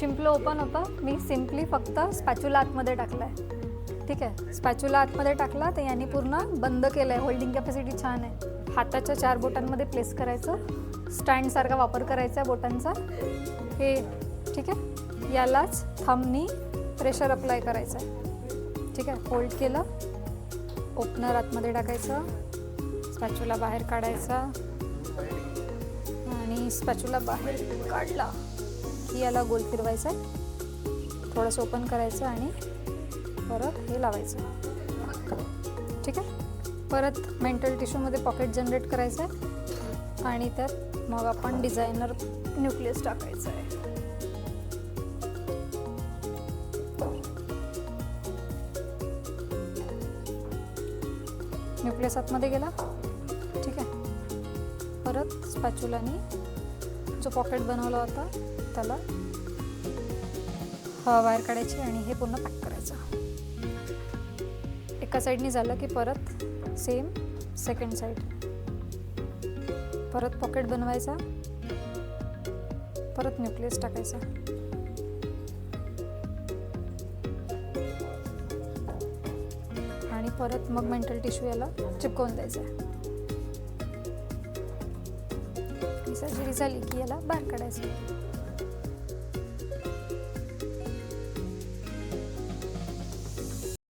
शिंपलं open होतं. मी simply फक्त spatula आतमध्ये टाकलं आहे ठीक आहे? स्पॅच्युला आतमध्ये टाकला तर यांनी पूर्ण बंद केलं आहे होल्डिंग कॅपॅसिटी छान आहे. हाताच्या चार बोटांमध्ये प्लेस करायचं. स्टँडसारखा वापर करायचा आहे बोटांचा. हे ठीक आहे? यालाच थंबनी प्रेशर अप्लाय करायचं आहे ठीक आहे? होल्ड केलं. ओपनर आतमध्ये टाकायचं. स्पॅच्युला बाहेर काढायचा. आणि स्पॅच्युला बाहेर काढला. की याला गोल फिरवायचं आहे थोडंसं ओपन करायचं आणि परत हे लावायचं. ठीक आहे? परत मेंटल टिश्यूमध्ये पॉकेट जनरेट करायचं आहे आणि त्यात मग आपण डिझायनर न्यूक्लियस टाकायचं आहे न्यूक्लियस आतमध्ये गेला. ठीक आहे? परत स्पॅच्युलानी जो पॉकेट बनवला होता त्याला हवा बाहेर काढायची आणि हे पूर्ण पॅक करायचं. एका साईडनी झालं की परत सेम सेकंड साईड परत पॉकेट बनवायचा. परत न्यूक्लियस टाकायचा. आणि परत मग मेंटल टिश्यू याला चिपकवून द्यायचा. ही सर्जरी झाली की याला बाहेर काढायचं.